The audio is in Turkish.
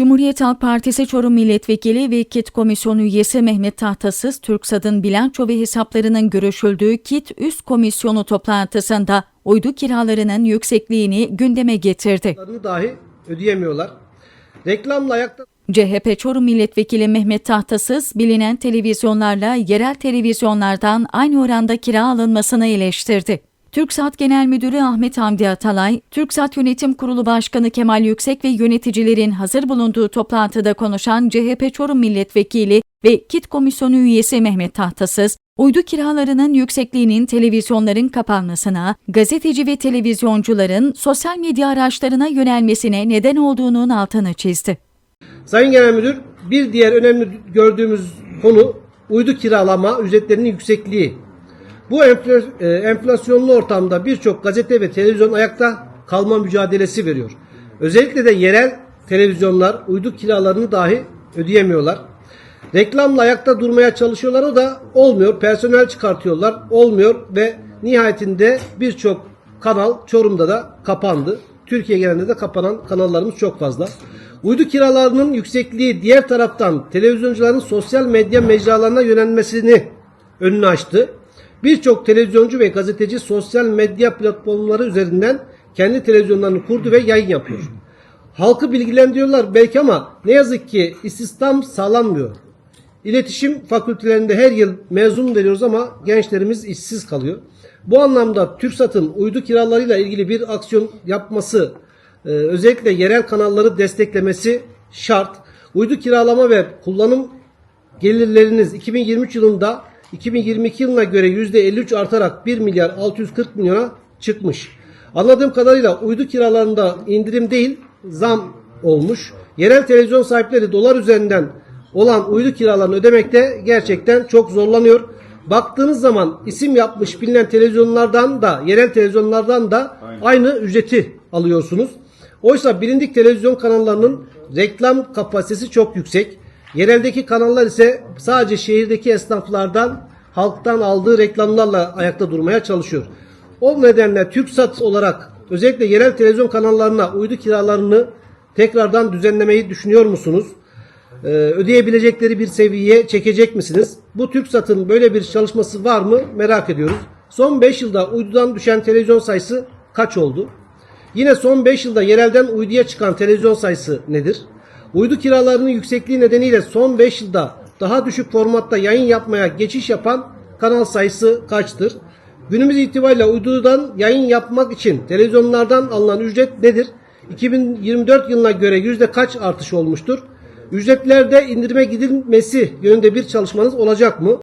Cumhuriyet Halk Partisi Çorum Milletvekili ve KİT Komisyonu üyesi Mehmet Tahtasız, TürkSat'ın bilanço ve hesaplarının görüşüldüğü KİT Üst Komisyonu toplantısında uydu kiralarının yüksekliğini gündeme getirdi. Dahi ödeyemiyorlar. Reklamla ayakta CHP Çorum Milletvekili Mehmet Tahtasız, bilinen televizyonlarla yerel televizyonlardan aynı oranda kira alınmasını eleştirdi. TürkSat Genel Müdürü Ahmet Hamdi Atalay, TürkSat Yönetim Kurulu Başkanı Kemal Yüksek ve yöneticilerin hazır bulunduğu toplantıda konuşan CHP Çorum Milletvekili ve KİT Komisyonu üyesi Mehmet Tahtasız, uydu kiralarının yüksekliğinin televizyonların kapanmasına, gazeteci ve televizyoncuların sosyal medya araçlarına yönelmesine neden olduğunun altını çizdi. Sayın Genel Müdür bir diğer önemli gördüğümüz konu uydu kiralama ücretlerinin yüksekliği. Bu e, enflasyonlu ortamda birçok gazete ve televizyon ayakta kalma mücadelesi veriyor. Özellikle de yerel televizyonlar uydu kiralarını dahi ödeyemiyorlar. Reklamla ayakta durmaya çalışıyorlar o da olmuyor. Personel çıkartıyorlar olmuyor ve nihayetinde birçok kanal Çorum'da da kapandı. Türkiye genelinde de kapanan kanallarımız çok fazla. Uydu kiralarının yüksekliği diğer taraftan televizyoncuların sosyal medya mecralarına yönelmesini önünü açtı. Birçok televizyoncu ve gazeteci sosyal medya platformları üzerinden kendi televizyonlarını kurdu ve yayın yapıyor. Halkı bilgilendiriyorlar belki ama ne yazık ki istihdam sağlanmıyor. İletişim fakültelerinde her yıl mezun veriyoruz ama gençlerimiz işsiz kalıyor. Bu anlamda TürkSat'ın uydu kiralarıyla ilgili bir aksiyon yapması, e, özellikle yerel kanalları desteklemesi şart. Uydu kiralama ve kullanım gelirleriniz 2023 yılında 2022 yılına göre %53 artarak 1 milyar 640 milyona çıkmış. Anladığım kadarıyla uydu kiralarında indirim değil zam olmuş. Yerel televizyon sahipleri dolar üzerinden olan uydu kiralarını ödemekte gerçekten çok zorlanıyor. Baktığınız zaman isim yapmış bilinen televizyonlardan da yerel televizyonlardan da aynı ücreti alıyorsunuz. Oysa bilindik televizyon kanallarının reklam kapasitesi çok yüksek. Yereldeki kanallar ise sadece şehirdeki esnaflardan, halktan aldığı reklamlarla ayakta durmaya çalışıyor. O nedenle TürkSat olarak özellikle yerel televizyon kanallarına uydu kiralarını tekrardan düzenlemeyi düşünüyor musunuz? Ee, ödeyebilecekleri bir seviyeye çekecek misiniz? Bu TürkSat'ın böyle bir çalışması var mı merak ediyoruz. Son 5 yılda uydudan düşen televizyon sayısı kaç oldu? Yine son 5 yılda yerelden uyduya çıkan televizyon sayısı nedir? Uydu kiralarının yüksekliği nedeniyle son 5 yılda daha düşük formatta yayın yapmaya geçiş yapan kanal sayısı kaçtır? Günümüz itibariyle uydudan yayın yapmak için televizyonlardan alınan ücret nedir? 2024 yılına göre yüzde kaç artış olmuştur? Ücretlerde indirime gidilmesi yönünde bir çalışmanız olacak mı?